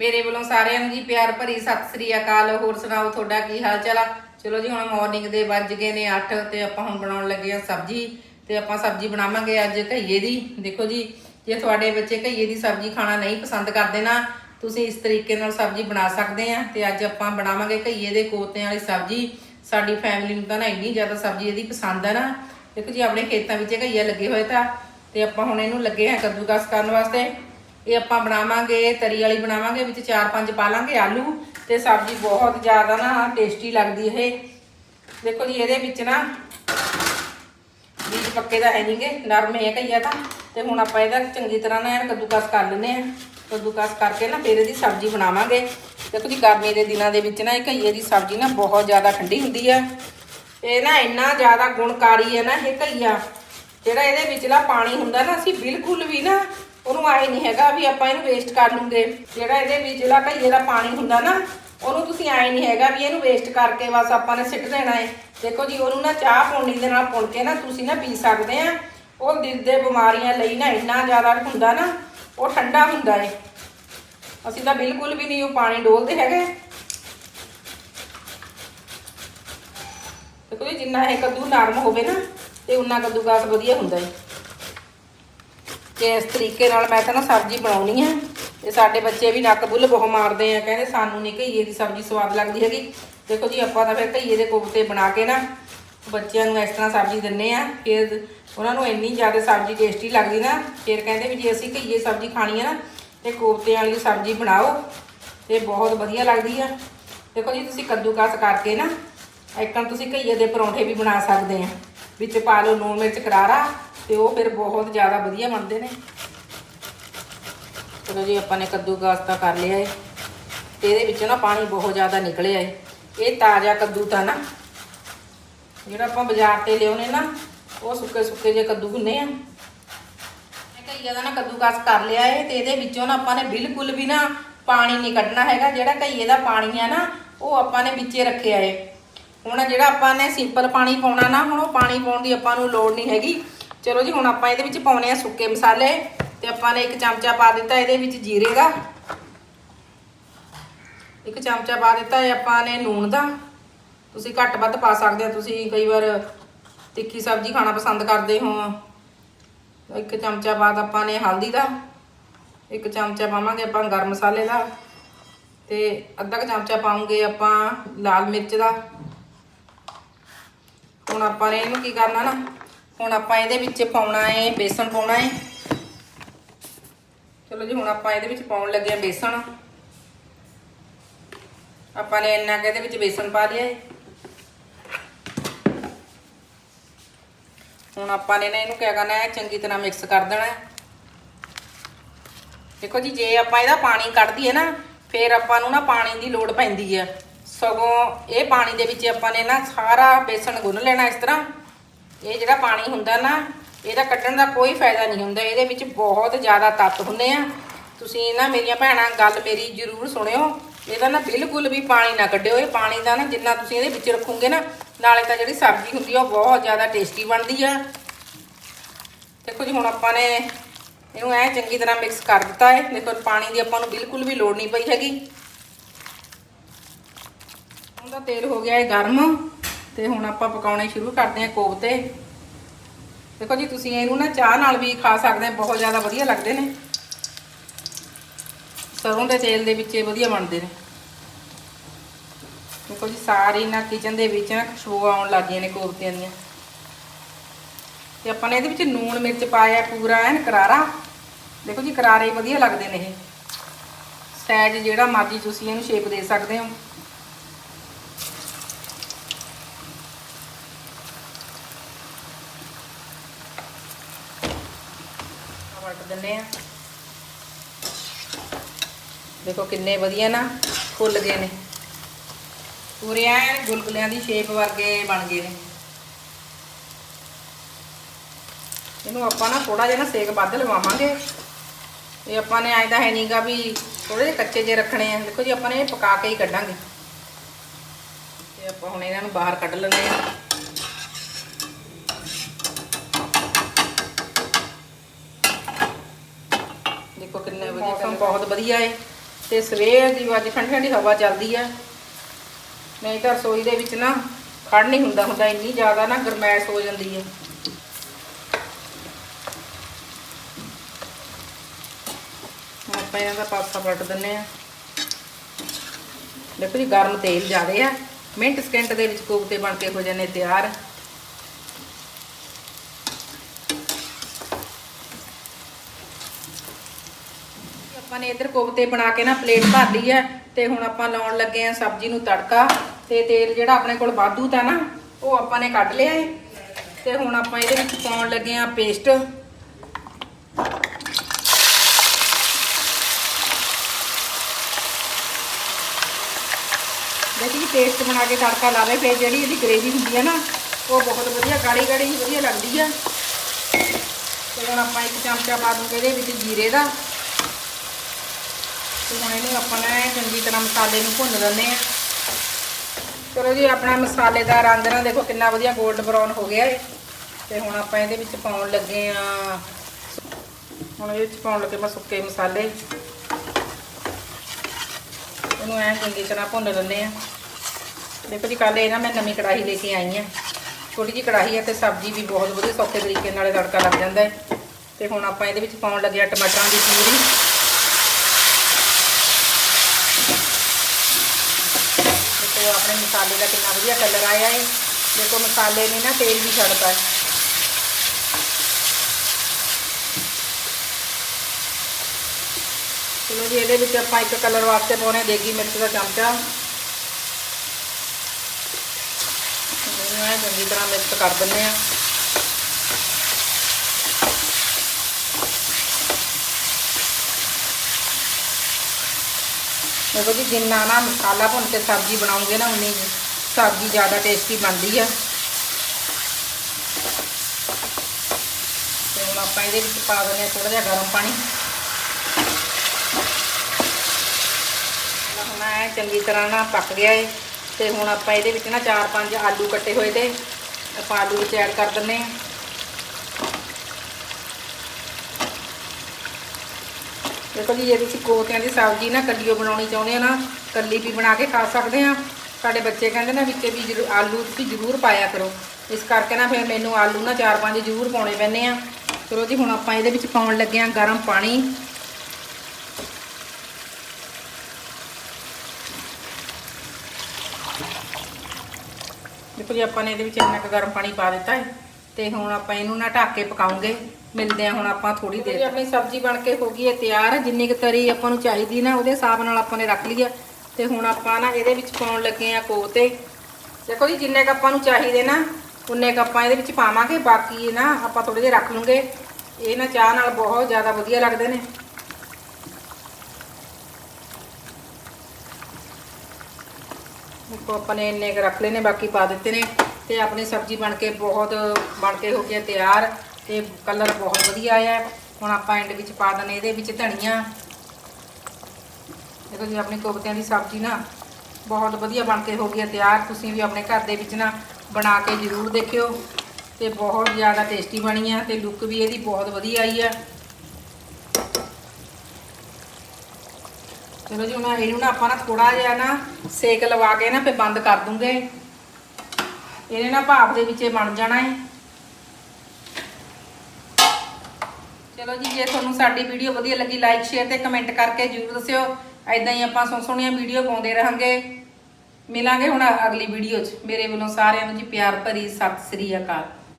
ਮੇਰੇ ਵੱਲੋਂ ਸਾਰਿਆਂ ਨੂੰ ਜੀ ਪਿਆਰ ਭਰੀ ਸਤਿ ਸ੍ਰੀ ਅਕਾਲ। ਹੋਰ ਸੁਣਾਓ, ਤੁਹਾਡਾ ਕੀ ਹਾਲ ਚਾਲ ਆ? ਚਲੋ ਜੀ, ਹੁਣ ਮਾਰਨਿੰਗ ਦੇ ਵੱਜ ਗਏ ਨੇ 8 ਤੇ ਆਪਾਂ ਹੁਣ ਬਣਾਉਣ ਲੱਗੇ ਆ ਸਬਜ਼ੀ ਤੇ ਆਪਾਂ ਸਬਜ਼ੀ ਬਣਾਵਾਂਗੇ ਅੱਜ ਘਈਏ ਦੀ। ਦੇਖੋ ਜੀ, ਜੇ ਤੁਹਾਡੇ ਬੱਚੇ ਘਈਏ ਦੀ ਸਬਜ਼ੀ ਖਾਣਾ ਨਹੀਂ ਪਸੰਦ ਕਰਦੇ ਨਾ, ਤੁਸੀਂ ਇਸ ਤਰੀਕੇ ਨਾਲ ਸਬਜ਼ੀ ਬਣਾ ਸਕਦੇ ਆ ਤੇ ਅੱਜ ਆਪਾਂ ਬਣਾਵਾਂਗੇ ਘਈਏ ਦੇ ਕੋਤਿਆਂ ਵਾਲੀ ਸਬਜ਼ੀ। ਸਾਡੀ ਫੈਮਿਲੀ ਨੂੰ ਤਾਂ ਨਾ ਇੰਨੀ ਜ਼ਿਆਦਾ ਸਬਜ਼ੀ ਇਹਦੀ ਪਸੰਦ ਆ ਨਾ। ਦੇਖੋ ਜੀ, ਆਪਣੇ ਖੇਤਾਂ ਵਿੱਚ ਘਈਆ ਲੱਗੇ ਹੋਏ ਤਾਂ ਤੇ ਆਪਾਂ ਹੁਣ ਇਹਨੂੰ ਲੱਗੇ ਆ ਕੱਦੂਕਸ ਕਰਨ ਵਾਸਤੇ। ਇਹ ਆਪਾਂ ਬਣਾਵਾਂਗੇ, ਤਰੀ ਵਾਲੀ ਬਣਾਵਾਂਗੇ, ਵਿੱਚ ਚਾਰ ਪੰਜ ਪਾ ਲਾਂਗੇ ਆਲੂ ਤੇ ਸਬਜ਼ੀ ਬਹੁਤ ਜ਼ਿਆਦਾ ਨਾ ਟੇਸਟੀ ਲੱਗਦੀ ਇਹ। ਦੇਖੋ ਜੀ, ਇਹਦੇ ਵਿੱਚ ਨਾ ਬੀਜ ਪੱਕੇ ਦਾ ਹੈ ਨਹੀਂਗੇ ਨਰਮ ਹੈ ਘਈਆ ਤਾਂ। ਤੇ ਹੁਣ ਆਪਾਂ ਇਹਦਾ ਚੰਗੀ ਤਰ੍ਹਾਂ ਨਾ ਐਨ ਕੱਦੂਕਸ ਕਰ ਲੈਂਦੇ ਆ ਕੱਦੂਕਸ ਕਰਕੇ ਨਾ ਫਿਰ ਇਹਦੀ ਸਬਜ਼ੀ ਬਣਾਵਾਂਗੇ। ਦੇਖੋ ਜੀ, ਗਰਮੀ ਦੇ ਦਿਨਾਂ ਦੇ ਵਿੱਚ ਨਾ ਇਹ ਘਈਏ ਦੀ ਸਬਜ਼ੀ ਨਾ ਬਹੁਤ ਜ਼ਿਆਦਾ ਠੰਡੀ ਹੁੰਦੀ ਹੈ ਇਹ ਨਾ ਇੰਨਾ ਜ਼ਿਆਦਾ ਗੁਣਕਾਰੀ ਹੈ ਨਾ ਇਹ ਘਈਆ ਜਿਹੜਾ ਇਹਦੇ ਵਿਚਲਾ ਪਾਣੀ ਹੁੰਦਾ ਨਾ, ਅਸੀਂ ਬਿਲਕੁਲ ਵੀ ਨਾ ਉਹਨੂੰ ਆਏ ਨਹੀਂ ਹੈਗਾ ਵੀ ਆਪਾਂ ਇਹਨੂੰ ਵੇਸਟ ਕਰ ਲੂੰਗੇ। ਜਿਹੜਾ ਇਹਦੇ ਵਿਚਲਾ ਘਈਏ ਦਾ ਪਾਣੀ ਹੁੰਦਾ ਨਾ, ਉਹਨੂੰ ਤੁਸੀਂ ਆਏ ਨਹੀਂ ਹੈਗਾ ਵੀ ਇਹਨੂੰ ਵੇਸਟ ਕਰਕੇ ਬਸ ਆਪਾਂ ਨੇ ਸਿੱਟ ਦੇਣਾ ਹੈ ਦੇਖੋ ਜੀ, ਉਹਨੂੰ ਨਾ ਚਾਹ ਪੌਣੀ ਦੇ ਨਾਲ ਪੁਣ ਕੇ ਨਾ ਤੁਸੀਂ ਨਾ ਪੀ ਸਕਦੇ ਆ। ਉਹ ਦਿਲ ਦੇ ਬਿਮਾਰੀਆਂ ਲਈ ਨਾ ਇੰਨਾ ਜ਼ਿਆਦਾ ਹੁੰਦਾ ਨਾ, ਉਹ ਠੰਡਾ ਹੁੰਦਾ ਹੈ ਅਸੀਂ ਤਾਂ ਬਿਲਕੁਲ ਵੀ ਨਹੀਂ ਉਹ ਪਾਣੀ ਡੋਲਦੇ ਹੈਗੇ। ਦੇਖੋ ਜੀ, ਜਿੰਨਾ ਇਹ ਕੱਦੂ ਨਰਮ ਹੋਵੇ ਨਾ, ਤੇ ਉਨਾ ਕੱਦੂ ਗਾਸ ਵਧੀਆ ਹੁੰਦਾ ਹੈ ਤੇ ਇਸ ਤਰੀਕੇ ਨਾਲ ਮੈਂ ਤਾਂ ਨਾ ਸਬਜ਼ੀ ਬਣਾਉਣੀ ਆ ਤੇ ਸਾਡੇ ਬੱਚੇ ਵੀ ਨੱਕ ਬੁੱਲ ਬਹੁਤ ਮਾਰਦੇ ਆ, ਕਹਿੰਦੇ ਸਾਨੂੰ ਨਹੀਂ ਘਈਏ ਦੀ ਸਬਜ਼ੀ ਸਵਾਦ ਲੱਗਦੀ ਹੈਗੀ। ਦੇਖੋ ਜੀ, ਆਪਾਂ ਤਾਂ ਫਿਰ ਘਈਏ ਦੇ ਕੋਫਤੇ ਬਣਾ ਕੇ ਨਾ ਬੱਚਿਆਂ ਨੂੰ ਇਸ ਤਰ੍ਹਾਂ ਸਬਜ਼ੀ ਦਿੰਨੇ ਆ, ਫਿਰ ਉਹਨਾਂ ਨੂੰ ਇੰਨੀ ਜ਼ਿਆਦਾ ਸਬਜ਼ੀ ਟੇਸਟੀ ਲੱਗਦੀ ਨਾ, ਫਿਰ ਕਹਿੰਦੇ ਵੀ ਜੇ ਅਸੀਂ ਘਈਏ ਸਬਜ਼ੀ ਖਾਣੀ ਆ ਨਾ, ਤੇ ਕੋਫਤਿਆਂ ਵਾਲੀ ਸਬਜ਼ੀ ਬਣਾਓ, ਤੇ ਬਹੁਤ ਵਧੀਆ ਲੱਗਦੀ ਆ। ਦੇਖੋ ਜੀ, ਤੁਸੀਂ ਕੱਦੂਕਸ ਕਰਕੇ ਨਾ ਇੱਕਣ ਤੁਸੀਂ ਘਈਏ ਦੇ ਪਰੌਂਠੇ ਵੀ ਬਣਾ ਸਕਦੇ ਆ, ਵਿੱਚ ਪਾ ਲਓ ਲੂਣ ਮਿਰਚ, ਕਰਾਰਾ ਤੇ ਉਹ ਫਿਰ ਬਹੁਤ ਜ਼ਿਆਦਾ ਵਧੀਆ ਬਣਦੇ ਨੇ। ਚਲੋ ਜੀ, ਆਪਾਂ ਨੇ ਕੱਦੂਕਸ ਤਾਂ ਕਰ ਲਿਆ ਏ। ਤੇ ਇਹਦੇ ਵਿੱਚੋਂ ਨਾ ਪਾਣੀ ਬਹੁਤ ਜ਼ਿਆਦਾ ਨਿਕਲਿਆ ਏ। ਇਹ ਤਾਜ਼ਾ ਕੱਦੂ ਤਾਂ ਨਾ, ਜਿਹੜਾ ਆਪਾਂ ਬਾਜ਼ਾਰ ਤੇ ਲਿਆਉਨੇ ਨਾ, ਉਹ ਸੁੱਕੇ ਸੁੱਕੇ ਜੇ ਕੱਦੂ ਹੁੰਨੇ ਆ। ਮੈਂ ਘਈਆ ਦਾ ਨਾ ਕੱਦੂਕਸ ਕਰ ਲਿਆ ਏ ਤੇ ਇਹਦੇ ਵਿੱਚੋਂ ਨਾ ਆਪਾਂ ਨੇ ਬਿਲਕੁਲ ਵੀ ਨਾ ਪਾਣੀ ਨਹੀਂ ਕੱਢਣਾ ਹੈਗਾ। ਜਿਹੜਾ ਘਈਏ ਦਾ ਪਾਣੀ ਆ ਨਾ, ਉਹ ਆਪਾਂ ਨੇ ਵਿੱਚੇ ਰੱਖਿਆ ਏ। ਹੁਣ ਜਿਹੜਾ ਆਪਾਂ ਨੇ ਸਿੰਪਲ ਪਾਣੀ ਪਾਉਣਾ ਨਾ, ਹੁਣ ਉਹ ਪਾਣੀ ਪਾਉਣ ਦੀ ਆਪਾਂ ਨੂੰ ਲੋੜ ਨਹੀਂ ਹੈਗੀ। ਚਲੋ ਜੀ, ਹੁਣ ਆਪਾਂ ਇਹਦੇ ਵਿੱਚ ਪਾਉਣੇ ਆ ਸੁੱਕੇ ਮਸਾਲੇ ਤੇ ਆਪਾਂ ਨੇ ਇੱਕ ਚਮਚਾ ਪਾ ਦਿੱਤਾ ਇਹਦੇ ਵਿੱਚ ਜੀਰੇ ਦਾ। ਇੱਕ ਚਮਚਾ ਪਾ ਦਿੱਤਾ ਹੈ ਆਪਾਂ ਨੇ ਲੂਣ ਦਾ। ਤੁਸੀਂ ਘੱਟ ਵੱਧ ਪਾ ਸਕਦੇ ਹੋ, ਤੁਸੀਂ ਕਈ ਵਾਰ ਤਿੱਖੀ ਸਬਜ਼ੀ ਖਾਣਾ ਪਸੰਦ ਕਰਦੇ ਹੋ। ਇੱਕ ਚਮਚਾ ਬਾਅਦ ਆਪਾਂ ਨੇ ਹਲਦੀ ਦਾ, ਇੱਕ ਚਮਚਾ ਪਾਵਾਂਗੇ ਆਪਾਂ ਗਰਮ ਮਸਾਲੇ ਦਾ ਤੇ ਅੱਧਾ ਕੁ ਚਮਚਾ ਪਾਉਂਗੇ ਆਪਾਂ ਲਾਲ ਮਿਰਚ ਦਾ। ਹੁਣ ਆਪਾਂ ਨੇ ਇਹਨੂੰ ਕੀ ਕਰਨਾ ਨਾ ਹੁਣ ਆਪਾਂ ਇਹਦੇ ਵਿੱਚ ਪਾਉਣਾ ਹੈ ਬੇਸਣ ਪਾਉਣਾ ਹੈ ਚਲੋ ਜੀ, ਹੁਣ ਆਪਾਂ ਇਹਦੇ ਵਿੱਚ ਪਾਉਣ ਲੱਗੇ ਆ ਬੇਸਣ। ਆਪਾਂ ਨੇ ਇੰਨਾ ਕਿ ਇਹਦੇ ਵਿੱਚ ਬੇਸਣ ਪਾ ਲਿਆ ਹੈ ਹੁਣ ਆਪਾਂ ਨੇ ਨਾ ਇਹਨੂੰ ਕਿਆ ਕਰਨਾ ਹੈ ਚੰਗੀ ਤਰ੍ਹਾਂ ਮਿਕਸ ਕਰ ਦੇਣਾ ਹੈ ਦੇਖੋ ਜੀ, ਜੇ ਆਪਾਂ ਇਹਦਾ ਪਾਣੀ ਕੱਢ ਦਈਏ ਨਾ, ਫਿਰ ਆਪਾਂ ਨੂੰ ਨਾ ਪਾਣੀ ਦੀ ਲੋੜ ਪੈਂਦੀ ਹੈ ਸਗੋਂ ਇਹ ਪਾਣੀ ਦੇ ਵਿੱਚ ਆਪਾਂ ਨੇ ਨਾ ਸਾਰਾ ਬੇਸਣ ਗੁੰਨ ਲੈਣਾ ਇਸ ਤਰ੍ਹਾਂ। ਇਹ ਜਿਹੜਾ ਪਾਣੀ ਹੁੰਦਾ ਨਾ, ਇਹਦਾ ਕੱਢਣ ਦਾ ਕੋਈ ਫਾਇਦਾ ਨਹੀਂ ਹੁੰਦਾ। ਇਹਦੇ ਵਿੱਚ ਬਹੁਤ ਜ਼ਿਆਦਾ ਤੱਤ ਹੁੰਦੇ ਆ। ਤੁਸੀਂ ਨਾ ਮੇਰੀਆਂ ਭੈਣਾਂ, ਗੱਲ ਮੇਰੀ ਜ਼ਰੂਰ ਸੁਣਿਓ। ਇਹਦਾ ਨਾ ਬਿਲਕੁਲ ਵੀ ਪਾਣੀ ਨਾ ਕੱਢਿਓ। ਇਹ ਪਾਣੀ ਦਾ ਨਾ ਜਿੰਨਾ ਤੁਸੀਂ ਇਹਦੇ ਵਿੱਚ ਰੱਖੋਗੇ ਨਾ, ਨਾਲੇ ਤਾਂ ਜਿਹੜੀ ਸਬਜ਼ੀ ਹੁੰਦੀ ਆ, ਉਹ ਬਹੁਤ ਜ਼ਿਆਦਾ ਟੇਸਟੀ ਬਣਦੀ ਆ। ਦੇਖੋ ਜੀ, ਹੁਣ ਆਪਾਂ ਨੇ ਇਹਨੂੰ ਐ ਚੰਗੀ ਤਰ੍ਹਾਂ ਮਿਕਸ ਕਰ ਦਿੱਤਾ ਹੈ ਦੇਖੋ, ਪਾਣੀ ਦੀ ਆਪਾਂ ਨੂੰ ਬਿਲਕੁਲ ਵੀ ਲੋੜ ਨਹੀਂ ਪਈ ਹੈਗੀ। ਹੁਣ ਤਾਂ ਤੇਲ ਹੋ ਗਿਆ ਹੈ ਗਰਮ। ਤੇ ਹੁਣ ਆਪਾਂ ਪਕਾਉਣੇ ਸ਼ੁਰੂ ਕਰਦੇ ਹਾਂ ਕੋਫਤੇ। ਦੇਖੋ ਜੀ, ਤੁਸੀਂ ਇਹਨੂੰ ਨਾ ਚਾਹ ਨਾਲ ਵੀ ਖਾ ਸਕਦੇ ਹੋ, ਬਹੁਤ ਜ਼ਿਆਦਾ ਵਧੀਆ ਲੱਗਦੇ ਨੇ। ਸਰੋਂ ਦੇ ਤੇਲ ਦੇ ਵਿੱਚ ਇਹ ਵਧੀਆ ਬਣਦੇ ਨੇ। ਦੇਖੋ ਜੀ, ਸਾਰੀ ਨਾ ਕਿਚਨ ਦੇ ਵਿੱਚ ਨਾ ਖੁਸ਼ਬੂ ਆਉਣ ਲੱਗ ਗਈਆਂ ਨੇ ਕੋਫਤਿਆਂ ਦੀਆਂ। ਤੇ ਆਪਾਂ ਨੇ ਇਹਦੇ ਵਿੱਚ ਨੂਣ ਮਿਰਚ ਪਾਇਆ ਪੂਰਾ ਐਨ ਕਰਾਰਾ। ਦੇਖੋ ਜੀ, ਕਰਾਰੇ ਵਧੀਆ ਲੱਗਦੇ ਨੇ ਇਹ। ਸਾਈਜ਼ ਜਿਹੜਾ ਮਰਜ਼ੀ ਤੁਸੀਂ ਇਹਨੂੰ ਸ਼ੇਪ ਦੇ ਸਕਦੇ ਹੋ। ਦਿੰਨੇ ਆ। ਦੇਖੋ ਕਿੰਨੇ ਵਧੀਆ ਨਾ ਫੁੱਲ ਗਏ ਨੇ। ਪੂਰੇ ਐਨ ਗੁਲਗੁਲਿਆਂ ਦੀ ਸ਼ੇਪ ਵਰਗੇ ਬਣ ਗਏ ਨੇ। ਇਹਨੂੰ ਆਪਾਂ ਨਾ ਥੋੜਾ ਜਿਹਾ ਨਾ ਸੇਕ ਵੱਧ ਲਵਾਵਾਂਗੇ। ਇਹ ਆਪਾਂ ਨੇ ਐਂ ਤਾਂ ਹੈ ਨਹੀਂਗਾ ਵੀ ਥੋੜੇ ਜਿਹੇ ਕੱਚੇ ਜੇ ਰੱਖਣੇ ਆ। ਦੇਖੋ ਜੀ, ਆਪਾਂ ਨੇ ਇਹ ਪਕਾ ਕੇ ਹੀ ਕੱਢਾਂਗੇ। ਤੇ ਆਪਾਂ ਹੁਣ ਇਹਨਾਂ ਨੂੰ ਬਾਹਰ ਕੱਢ ਲੈਣੇ ਆ। ਕਿੰਨੇ ਵਧੀਆ ਮੌਸਮ ਬਹੁਤ ਵਧੀਆ ਹੈ ਤੇ ਸਵੇਰ ਦੀ ਅੱਜ ਠੰਡੀ ਠੰਡੀ ਹਵਾ ਚੱਲਦੀ ਆ। ਨਹੀਂ ਤਾਂ ਰਸੋਈ ਦੇ ਵਿੱਚ ਨਾ ਖੜ ਨਹੀਂ ਹੁੰਦਾ ਹੁੰਦਾ ਇੰਨੀ ਜ਼ਿਆਦਾ ਨਾ ਗਰਮੈਸ਼ ਹੋ ਜਾਂਦੀ ਹੈ ਆਪਾਂ ਇਹਨਾਂ ਦਾ ਪਾਸਾ ਪਲਟ ਦਿੰਨੇ ਆ। ਦੇਖੋ ਜੀ, ਗਰਮ ਤੇਲ ਜ਼ਿਆਦਾ ਆ। ਮਿੰਟ, ਸਕਿੰਟ ਦੇ ਵਿੱਚ ਕੋਫਤੇ ਬਣ ਕੇ ਹੋ ਜਾਂਦੇ ਤਿਆਰ। ਆਪਾਂ ਨੇ ਇੱਧਰ ਕੋਫਤੇ ਬਣਾ ਕੇ ਨਾ ਪਲੇਟ ਭਰ ਲਈ ਹੈ ਤੇ ਹੁਣ ਆਪਾਂ ਲਾਉਣ ਲੱਗੇ ਆ ਸਬਜ਼ੀ ਨੂੰ ਤੜਕਾ ਤੇ ਤੇਲ ਜਿਹੜਾ ਆਪਣੇ ਕੋਲ ਵਾਧੂ ਤਾਂ ਨਾ, ਉਹ ਆਪਾਂ ਨੇ ਕੱਢ ਲਿਆ ਏ ਤੇ ਹੁਣ ਆਪਾਂ ਇਹਦੇ ਵਿੱਚ ਪਾਉਣ ਲੱਗੇ ਆ ਪੇਸਟ। ਦੇਖੀ ਪੇਸਟ ਬਣਾ ਕੇ ਤੜਕਾ ਲਾਵੇ, ਫਿਰ ਜਿਹੜੀ ਇਹਦੀ ਗ੍ਰੇਵੀ ਹੁੰਦੀ ਹੈ ਨਾ, ਉਹ ਬਹੁਤ ਵਧੀਆ, ਗਾੜੀ ਗਾੜੀ ਵਧੀਆ ਲੱਗਦੀ ਆ ਤੇ ਹੁਣ ਆਪਾਂ ਇੱਕ ਚਮਚਾ ਪਾ ਦੂੰਗੇ ਇਹਦੇ ਵਿੱਚ ਜੀਰੇ ਦਾ। ਤੇ ਹੁਣ ਇਹਨੂੰ ਆਪਾਂ ਨੇ ਚੰਗੀ ਤਰ੍ਹਾਂ ਮਸਾਲੇ ਨੂੰ ਭੁੰਨ ਲੈਂਦੇ ਆ ਚਲੋ ਜੀ, ਆਪਣਾ ਮਸਾਲੇ ਦਾ ਰੰਗ ਨਾ ਦੇਖੋ ਕਿੰਨਾ ਵਧੀਆ 골ਡ ਬਰਾਊਨ ਹੋ ਗਿਆ ਹੈ ਤੇ ਹੁਣ ਆਪਾਂ ਇਹਦੇ ਵਿੱਚ ਪਾਉਣ ਲੱਗੇ ਆ ਹੁਣ ਇਹਦੇ ਵਿੱਚ ਪਾਉਣ ਲੱਗੇ ਮੈਂ ਸੁੱਕੇ ਮਸਾਲੇ। ਇਹਨੂੰ ਐਂ ਚੰਗੀ ਤਰ੍ਹਾਂ ਭੁੰਨ ਲੈਂਦੇ ਆ ਦੇਖੋ ਜੀ ਕੱਲ ਇਹ ਨਾ ਮੈਂ ਨਵੀਂ ਕੜਾਹੀ ਲੈ ਕੇ ਆਈ ਆ ਛੋਟੀ ਜਿਹੀ ਕੜਾਹੀ ਹੈ ਤੇ ਸਬਜ਼ੀ ਵੀ ਬਹੁਤ ਵਧੀਆ ਸੌਖੇ ਤਰੀਕੇ ਨਾਲ ਤੜਕਾ ਲੱਗ ਜਾਂਦਾ ਹੈ ਤੇ ਹੁਣ ਆਪਾਂ ਇਹਦੇ ਵਿੱਚ ਪਾਉਣ ਲੱਗੇ ਆ ਟਮਾਟਰਾਂ ਦੀ ਪਿਊਰੀ ਦੇਖੋ ਆਪਣੇ ਮਸਾਲੇ ਦਾ ਕਿੰਨਾ ਵਧੀਆ ਕਲਰ ਆਇਆ ਹੈ ਦੇਖੋ ਮਸਾਲੇ ਨੇ ਨਾ ਤੇਲ ਵੀ ਛੱਡਤਾ ਹੈ ਚਲੋ ਜੀ ਇਹਦੇ ਵਿੱਚ ਆਪਾਂ ਇੱਕ ਕਲਰ ਵਾਸਤੇ ਪਾਉਣੇ ਦੇਗੀ ਮਿਰਚ ਦਾ ਚਮਚਾ ਇਹਨੂੰ ਐਂ ਚੰਗੀ ਤਰ੍ਹਾਂ ਮਿਕਸ ਕਰ ਦਿੰਦੇ ਆ ਦੇਖੋ ਜੀ, ਜਿੰਨਾ ਨਾ ਮਸਾਲਾ ਭੁੰਨ ਕੇ ਸਬਜ਼ੀ ਬਣਾਉਂਗੇ ਨਾ, ਉਨੀ ਸਬਜ਼ੀ ਜ਼ਿਆਦਾ ਟੇਸਟੀ ਬਣਦੀ ਆ। ਤੇ ਹੁਣ ਆਪਾਂ ਇਹਦੇ ਵਿੱਚ ਪਾ ਦਿੰਦੇ ਆ ਥੋੜਾ ਜਿਹਾ ਗਰਮ ਪਾਣੀ। ਹੁਣ ਐ ਚੰਗੀ ਤਰ੍ਹਾਂ ਨਾ ਪੱਕ ਗਿਆ ਏ। ਤੇ ਹੁਣ ਆਪਾਂ ਇਹਦੇ ਵਿੱਚ ਨਾ ਚਾਰ ਪੰਜ ਆਲੂ ਕੱਟੇ ਹੋਏ ਤੇ ਆਪਾਂ ਆਲੂ ਵਿੱਚ ਐਡ ਕਰ ਦਿੰਨੇ ਆ। ਦੇਖੋ ਜੀ ਜੇ ਤੁਸੀਂ ਕੋਤਿਆਂ ਦੀ ਸਬਜ਼ੀ ਨਾ ਕੱਲੀਓ ਬਣਾਉਣੀ ਚਾਹੁੰਦੇ ਆ ਨਾ, ਕੱਲੀ ਵੀ ਬਣਾ ਕੇ ਖਾ ਸਕਦੇ ਆ ਸਾਡੇ ਬੱਚੇ ਕਹਿੰਦੇ ਨਾ ਵਿੱਚ ਵੀ ਆਲੂ ਤੁਸੀਂ ਜ਼ਰੂਰ ਪਾਇਆ ਕਰੋ। ਇਸ ਕਰਕੇ ਨਾ ਫਿਰ ਮੈਨੂੰ ਆਲੂ ਨਾ ਚਾਰ ਪੰਜ ਜ਼ਰੂਰ ਪਾਉਣੇ ਪੈਂਦੇ ਆ। ਚਲੋ ਜੀ, ਹੁਣ ਆਪਾਂ ਇਹਦੇ ਵਿੱਚ ਪਾਉਣ ਲੱਗੇ ਆ ਗਰਮ ਪਾਣੀ। ਦੇਖੋ ਜੀ, ਆਪਾਂ ਨੇ ਇਹਦੇ ਵਿੱਚ ਇੰਨਾ ਕੁ ਗਰਮ ਪਾਣੀ ਪਾ ਦਿੱਤਾ ਹੈ। ਤੇ ਹੁਣ ਆਪਾਂ ਇਹਨੂੰ ਨਾ ਢੱਕ ਕੇ ਪਕਾਉਂਗੇ। ਮਿਲਦੇ ਆ ਹੁਣ ਆਪਾਂ ਥੋੜੀ ਦੇਰ। ਆਪਣੀ ਸਬਜ਼ੀ ਬਣ ਕੇ ਹੋ ਗਈ ਹੈ ਤਿਆਰ ਜਿੰਨੀ ਕੁ ਤਰੀ ਆਪਾਂ ਨੂੰ ਚਾਹੀਦੀ ਨਾ ਉਹਦੇ ਹਿਸਾਬ ਨਾਲ ਆਪਾਂ ਨੇ ਰੱਖ ਲਈ ਆ। ਤੇ ਹੁਣ ਆਪਾਂ ਨਾ ਇਹਦੇ ਵਿੱਚ ਪਾਉਣ ਲੱਗੇ ਆ ਕੋਤੇ ਦੇਖੋ ਜੀ ਜਿੰਨੇ ਕ ਆਪਾਂ ਨੂੰ ਚਾਹੀਦੇ ਨਾ ਉਨੇ ਕ ਆਪਾਂ ਇਹਦੇ ਵਿੱਚ ਪਾਵਾਂਗੇ। ਬਾਕੀ ਨਾ ਆਪਾਂ ਥੋੜੇ ਜਿਹੇ ਰੱਖ ਲੂੰਗੇ। ਇਹ ਨਾ ਚਾਹ ਨਾਲ ਬਹੁਤ ਜ਼ਿਆਦਾ ਵਧੀਆ ਲੱਗਦੇ ਨੇ। ਦੇਖੋ ਆਪਾਂ ਨੇ ਇੰਨੇ ਕੁ ਰੱਖ ਲਏ ਨੇ ਬਾਕੀ ਪਾ ਦਿੱਤੇ ਨੇ। ਤੇ ਆਪਣੀ ਸਬਜ਼ੀ ਬਣ ਕੇ ਬਹੁਤ ਬਣ ਕੇ ਹੋ ਗਿਆ ਤਿਆਰ। ਤੇ ਕਲਰ ਬਹੁਤ ਵਧੀਆ ਆਇਆ ਹੁਣ ਆਪਾਂ ਐਂਡ ਵਿੱਚ ਪਾ ਦਨੇ ਇਹਦੇ ਵਿੱਚ ਧਨੀਆ। ਦੇਖੋ ਜੀ, ਆਪਣੀ ਕੋਫਤਿਆਂ ਦੀ ਸਬਜ਼ੀ ਨਾ ਬਹੁਤ ਵਧੀਆ ਬਣ ਕੇ ਹੋ ਗਈ ਗਿਆ ਤਿਆਰ ਤੁਸੀਂ ਵੀ ਆਪਣੇ ਘਰ ਦੇ ਵਿੱਚ ਨਾ ਬਣਾ ਕੇ ਜ਼ਰੂਰ ਦੇਖਿਓ। ਤੇ ਬਹੁਤ ਜ਼ਿਆਦਾ ਟੇਸਟੀ ਬਣੀ ਆ ਤੇ ਲੁੱਕ ਵੀ ਇਹਦੀ ਬਹੁਤ ਵਧੀਆ ਆਈ ਆ ਚਲੋ ਜੀ, ਹੁਣ ਇਹਨੂੰ ਨਾ ਆਪਾਂ ਨਾ ਥੋੜਾ ਜਿਹਾ ਨਾ ਸੇਕ ਲਵਾ ਕੇ ਨਾ ਫਿਰ ਬੰਦ ਕਰ ਦੂੰਗੇ। ਇਹਨੇ ਨਾ ਭਾਪ ਦੇ ਵਿੱਚ ਬਣ ਜਾਣਾ ਹੈ। ਚਲੋ ਜੀ, ਜੇ ਤੁਹਾਨੂੰ ਸਾਡੀ ਵੀਡੀਓ ਵਧੀਆ ਲੱਗੀ ਲਾਈਕ ਸ਼ੇਅਰ ਤੇ ਕਮੈਂਟ ਕਰਕੇ ਜਰੂਰ ਦੱਸਿਓ। ਐਦਾਂ ਹੀ ਆਪਾਂ ਸੋਹਣ ਸੋਹਣੀਆਂ ਵੀਡੀਓ ਪਾਉਂਦੇ ਰਹਾਂਗੇ। ਮਿਲਾਂਗੇ ਹੁਣ ਅਗਲੀ ਵੀਡੀਓ 'ਚ। ਮੇਰੇ ਵੱਲੋਂ ਸਾਰਿਆਂ ਨੂੰ ਜੀ ਪਿਆਰ ਭਰੀ ਸਤਿ ਸ੍ਰੀ ਅਕਾਲ।